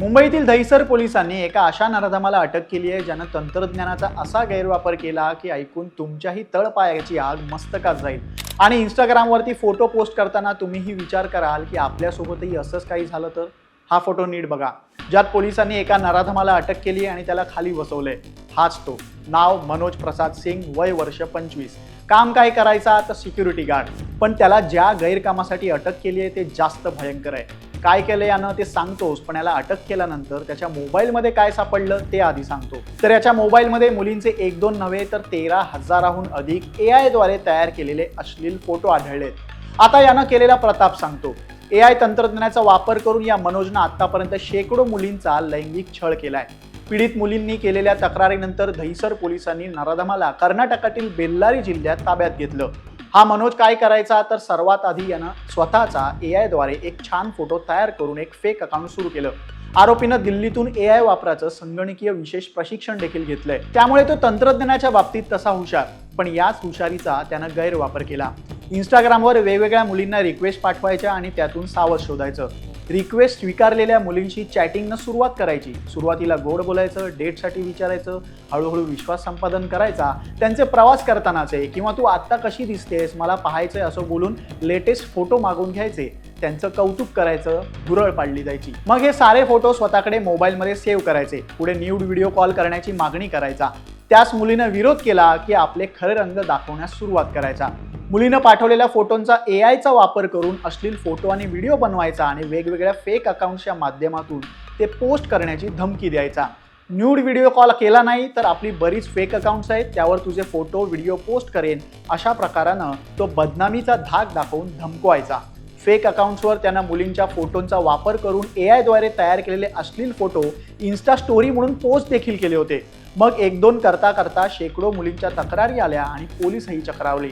मुंबईतील दहिसर पोलिसांनी एका अशा नराधमाला अटक केली आहे ज्यानं तंत्रज्ञानाचा असा गैरवापर केला की ऐकून तुमच्याही तळपायाची आग मस्तकात जाईल. आणि इंस्टाग्रामवरती फोटो पोस्ट करताना तुम्हीही विचार कराल की आपल्यासोबतही असंच काही झालं तर? हा फोटो नीट बघा. ज्यात पोलिसांनी एका नराधमाला अटक केली आणि त्याला खाली बसवलंय. हाच तो. नाव मनोज प्रसाद सिंग वय वर्ष पंचवीस. काम काय करायचा? तर सिक्युरिटी गार्ड पण त्याला ज्या गैरकामासाठी अटक केली आहे ते जास्त भयंकर आहे. काय केलं यानं ते सांगतोस पण याला अटक केल्यानंतर त्याच्या मोबाईलमध्ये काय सापडलं ते आधी सांगतो. तर याच्या मोबाईलमध्ये मुलींचे एक दोन नव्हे तर तेरा हजाराहून अधिक ए आयद्वारे तयार केलेले अश्लील फोटो आढळलेत. आता यानं केलेला प्रताप सांगतो. ए आय तंत्रज्ञानाचा वापर करून या मनोजनं आतापर्यंत शेकडो मुलींचा लैंगिक छळ केलाय. पीडित मुलींनी केलेल्या तक्रारीनंतर दहिसर पोलिसांनी नराधमाला कर्नाटकातील बेल्लारी जिल्ह्यात ताब्यात घेतलं. हा मनोज काय करायचा? तर सर्वात आधी यानं स्वतःचा ए आयद्वारे एक छान फोटो तयार करून एक फेक अकाउंट सुरू केलं. आरोपीनं दिल्लीतून ए आय वापराचं संगणकीय विशेष प्रशिक्षण देखील घेतलंय. त्यामुळे तो तंत्रज्ञानाच्या बाबतीत तसा हुशार पण याच हुशारीचा त्यानं गैरवापर केला. इंस्टाग्रामवर वेगवेगळ्या मुलींना रिक्वेस्ट पाठवायच्या आणि त्यातून सावध शोधायचं. रिक्वेस्ट स्वीकारलेल्या मुलींशी चॅटिंगनं सुरुवात करायची. सुरुवातीला गोड बोलायचं डेटसाठी विचारायचं हळूहळू विश्वास संपादन करायचा. त्यांचे प्रवास करतानाचे किंवा तू आत्ता कशी दिसतेस? मला पाहायचंय असं बोलून लेटेस्ट फोटो मागून घ्यायचे. त्यांचं कौतुक करायचं गुरळ पाडली जायची. मग हे सारे फोटो स्वतःकडे मोबाईलमध्ये सेव्ह करायचे. पुढे न्यूड व्हिडिओ कॉल करण्याची मागणी करायचा. त्याच मुलीनं विरोध केला की आपले खरे रंग दाखवण्यास सुरुवात करायचा. मुलीनं पाठवलेल्या फोटोंचा ए आयचा वापर करून अश्लील फोटो आणि व्हिडिओ बनवायचा आणि वेगवेगळ्या फेक अकाउंट्सच्या माध्यमातून ते पोस्ट करण्याची धमकी द्यायचा. न्यूड व्हिडिओ कॉल केला नाही तर आपली बरीच फेक अकाउंट्स आहेत त्यावर तुझे फोटो व्हिडिओ पोस्ट करेन अशा प्रकारानं तो बदनामीचा धाक दाखवून धमकवायचा. फेक अकाउंट्सवर त्यांना मुलींच्या फोटोंचा वापर करून ए आयद्वारे तयार केलेले अश्लील फोटो इन्स्टा स्टोरी म्हणून पोस्ट देखील केले होते. मग एक दोन करता करता शेकडो मुलींच्या तक्रारी आल्या आणि पोलीसही चक्रावले.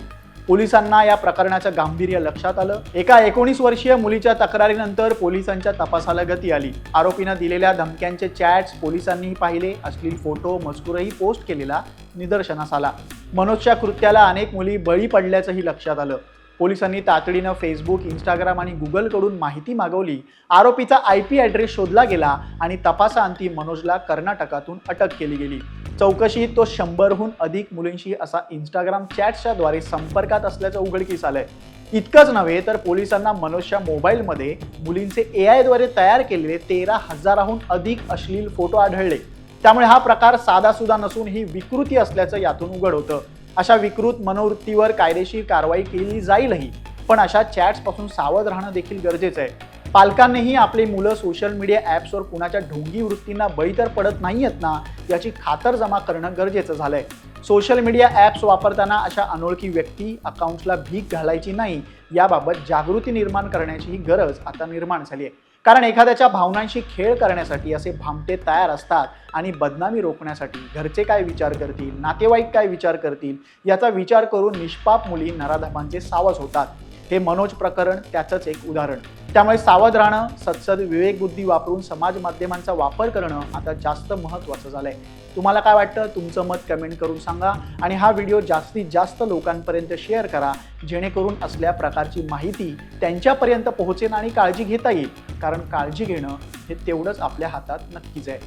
पोलिसांना या प्रकरणाचं गांभीर्य लक्षात आलं. एका एकोणीस वर्षीय मुलीच्या तक्रारीनंतर पोलिसांच्या तपासाला गती आली. आरोपीनं दिलेल्या धमक्यांचे चॅट्स पोलिसांनीही पाहिले. असलेले फोटो मजकूरही पोस्ट केलेला निदर्शनास आला. मनोजच्या कृत्याला अनेक मुली बळी पडल्याचंही लक्षात आलं. पोलिसांनी तातडीनं फेसबुक इंस्टाग्राम आणि गुगलकडून माहिती मागवली. आरोपीचा आय पी ॲड्रेस शोधला गेला आणि तपासाअंती मनोजला कर्नाटकातून अटक केली गेली. चौकशीत तो शंभरहून अधिक मुलींशी असा इंस्टाग्राम चॅट्सच्या द्वारे संपर्कात असल्याचं उघडकीस आलंय. इतकंच नव्हे तर पोलिसांना मनोजच्या मोबाईलमध्ये मुलींचे ए आयद्वारे तयार केलेले तेरा हजाराहून अधिक अश्लील फोटो आढळले. त्यामुळे हा प्रकार साधासुद्धा नसून ही विकृती असल्याचं यातून उघड होतं. अशा विकृत मनोवृत्तीवर कायदेशीर कारवाई केली जाईलही पण अशा चॅट्सपासून सावध राहणं देखील गरजेचं आहे. पालकांनीही आपली मुलं सोशल मीडिया ॲप्सवर कुणाच्या ढोंगी वृत्तींना बळी तर पडत नाही आहेत ना याची खातरजमा करणं गरजेचं झालंय. सोशल मीडिया ॲप्स वापरताना अशा अनोळखी व्यक्ती अकाउंट्सला भीक घालायची नाही याबाबत जागृती निर्माण करण्याची ही गरज आता निर्माण झाली आहे. कारण एखाद्याच्या भावनांशी खेळ करण्यासाठी असे भामटे तयार असतात आणि बदनामी रोखण्यासाठी घरचे काय विचार करतील नातेवाईक काय विचार करतील याचा विचार करून निष्पाप मुली नराधमांचे सावज होतात. हे मनोज प्रकरण त्याचंच एक उदाहरण. त्यामुळे सावध राहणं सत्सद विवेकबुद्धी वापरून समाज माध्यमांचा वापर करणं आता जास्त महत्त्वाचं झालंय. तुम्हाला काय वाटतं? तुमचं मत कमेंट करून सांगा आणि हा व्हिडिओ जास्तीत जास्त लोकांपर्यंत शेअर करा जेणेकरून असल्या प्रकारची माहिती त्यांच्यापर्यंत पोहोचेल आणि काळजी घेता येईल. कारण काळजी घेणं हे तेवढंच आपल्या हातात नक्कीच आहे.